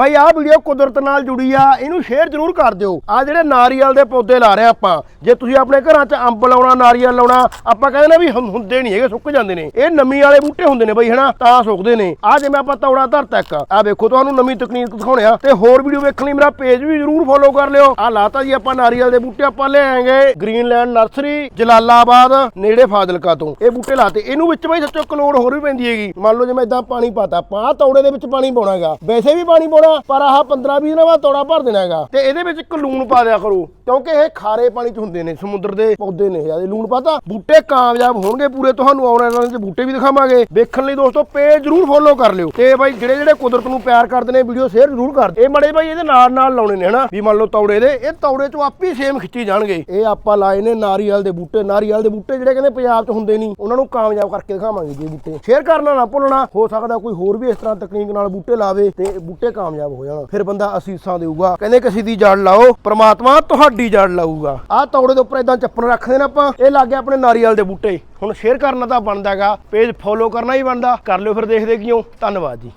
ਬਾਈ, ਆਹ ਵੀਡੀਓ ਕੁਦਰਤ ਨਾਲ ਜੁੜੀ ਆ, ਇਹਨੂੰ ਸ਼ੇਅਰ ਜ਼ਰੂਰ ਕਰ ਦਿਓ। ਆ ਜਿਹੜੇ ਨਾਰੀਅਲ ਦੇ ਪੌਦੇ ਲਾ ਰਹੇ ਆਪਾਂ, ਜੇ ਤੁਸੀਂ ਆਪਣੇ ਘਰਾਂ 'ਚ ਅੰਬ ਲਾਉਣਾ, ਨਾਰੀਅਲ ਲਾਉਣਾ, ਆਪਾਂ ਕਹਿੰਦੇ ਨਾ ਵੀ ਹੁੰਦੇ ਨਹੀਂ ਹੈਗੇ, ਸੁੱਕ ਜਾਂਦੇ ਨੇ। ਇਹ ਨਮੀ ਵਾਲੇ ਬੂਟੇ ਹੁੰਦੇ ਨੇ ਬਾਈ, ਹਨਾ? ਤਾਂ ਸੁੱਕਦੇ ਨੇ। ਆ ਜਿਵੇਂ ਆਪਾਂ ਤੌੜਾ ਧਰਤਾ ਇੱਕ ਆ ਵੇਖੋ, ਤੁਹਾਨੂੰ ਨਵੀਂ ਤਕਨੀਕ ਦਿਖਾਉਣੇ ਆ, ਤੇ ਹੋਰ ਵੀਡੀਓ ਵੇਖਣ ਲਈ ਮੇਰਾ ਪੇਜ ਵੀ ਜ਼ਰੂਰ ਫੋਲੋ ਕਰ ਲਿਓ। ਆ ਲਾਤਾ ਜੀ ਆਪਾਂ ਨਾਰੀਅਲ ਦੇ ਬੂਟੇ, ਆਪਾਂ ਲੈ ਆਏਗੇ ਗ੍ਰੀਨਲੈਂਡ ਨਰਸਰੀ ਜਲਾਲਾਬਾਦ, ਨੇੜੇ ਫਾਜ਼ਿਲਕਾ ਤੋਂ। ਇਹ ਬੂਟੇ ਲਾਤੇ। ਇਹਨੂੰ ਵਿੱਚ ਬਾਈ, ਸੱਚੋ ਕਲੋੜ ਹੋਰ ਵੀ ਪੈਂਦੀ ਹੈਗੀ। ਮੰਨ ਲਓ ਜਿਵੇਂ ਇਦਾਂ ਪਾਣੀ ਪਾਤਾ, ਆਪਾਂ ਤੌੜੇ ਦੇ ਵਿੱਚ ਪਾਣੀ ਪਾਉਣਾ ਹੈਗਾ। ਵੈਸੇ ਵੀ ਪਾਣੀ ਪਾਉਣਾ ਪਰ ਆਹ 15 20 ਦਿਨਾਂ ਬਾਅਦ ਤੌੜਾ ਭਰ ਦੇਣਾ ਹੈਗਾ। ਤੇ ਇਹਦੇ ਵਿੱਚ ਇੱਕ ਲੂਣ ਪਾ ਦਿਆ ਕਰੋ, ਕਿਉਂਕਿ ਇਹ ਖਾਰੇ ਪਾਣੀ 'ਚ ਹੁੰਦੇ ਨੇ, ਸਮੁੰਦਰ ਦੇ ਪੌਦੇ ਨੇ ਜ਼ਿਆਦਾ ਲੂਣ ਪਾਤਾ ਬੂਟੇ ਕਾਮਯਾਬ ਹੋਣਗੇ ਪੂਰੇ, ਤੁਹਾਨੂੰ ਆਉਣ ਵਾਲੇ ਦਿਨਾਂ 'ਚ ਬੂਟੇ ਵੀ ਦਿਖਾਵਾਂਗੇ। ਵੇਖਣ ਲਈ ਦੋਸਤੋ ਪੇਜ ਜਰੂਰ ਫੋਲੋ ਕਰ ਲਿਓ। ਤੇ ਬਾਈ, ਜਿਹੜੇ ਜਿਹੜੇ ਕੁਦਰਤ ਨੂੰ ਪਿਆਰ ਕਰਦੇ ਨੇ ਵੀਡੀਓ ਸ਼ੇਅਰ ਜਰੂਰ ਕਰ ਇਹ ਮੜੇ ਬਾਈ, ਇਹਦੇ ਨਾਲ ਨਾਲ ਲਾਉਣੇ ਨੇ, ਹਨਾ? ਵੀ ਮੰਨ ਲਓ ਤੌੜੇ ਦੇ, ਇਹ ਤੌੜੇ 'ਚੋਂ ਆਪੇ ਸੇਮ ਖਿੱਚੀ ਜਾਣਗੇ। ਇਹ ਆਪਾਂ ਲਾਏ ਨੇ ਨਾਰੀਅਲ ਦੇ ਬੂਟੇ। ਨਾਰੀਅਲ ਦੇ ਬੂਟੇ ਜਿਹੜੇ ਕਹਿੰਦੇ ਪੰਜਾਬ 'ਚ ਹੁੰਦੇ ਨਹੀਂ, ਉਹਨਾਂ ਨੂੰ ਕਾਮਯਾਬ ਕਰਕੇ ਦਿਖਾਵਾਂਗੇ ਜੀ ਬੂਟੇ। ਸ਼ੇਅਰ ਕਰਨਾ ਨਾ ਭੁੱਲਣਾ, ਹੋ ਸਕਦਾ ਕੋਈ ਹੋਰ ਵੀ ਇਸ ਤਰ੍ਹਾਂ ਤਕਨੀਕ ਨਾਲ ਬੂਟੇ ਲਾਵੇ ਤੇ ਬੂਟੇ ਕਾਮਯਾਬ ਕਾਮਯਾਬ ਹੋ ਜਾਣਾ ਫਿਰ ਬੰਦਾ ਅਸੀਸਾਂ ਦੇਊਗਾ। ਕਹਿੰਦੇ ਕਿਸੇ ਦੀ ਜੜ ਲਾਓ, ਪ੍ਰਮਾਤਮਾ ਤੁਹਾਡੀ ਜੜ ਲਾਊਗਾ। ਆਹ ਤੌੜੇ ਦੇ ਉੱਪਰ ਇਦਾਂ ਚੱਪਣ ਰੱਖਦੇ ਨੇ ਆਪਾਂ। ਇਹ ਲੱਗ ਗਿਆ ਆਪਣੇ ਨਾਰੀਅਲ ਦੇ ਬੂਟੇ। ਹੁਣ ਸ਼ੇਅਰ ਕਰਨਾ ਤਾਂ ਬਣਦਾਗਾ ਪੇਜ ਫੋਲੋ ਕਰਨਾ ਹੀ ਬਣਦਾ। ਕਰ ਲਿਓ ਫਿਰ ਦੇਖਦੇ ਕਿਉਂ। ਧੰਨਵਾਦ ਜੀ।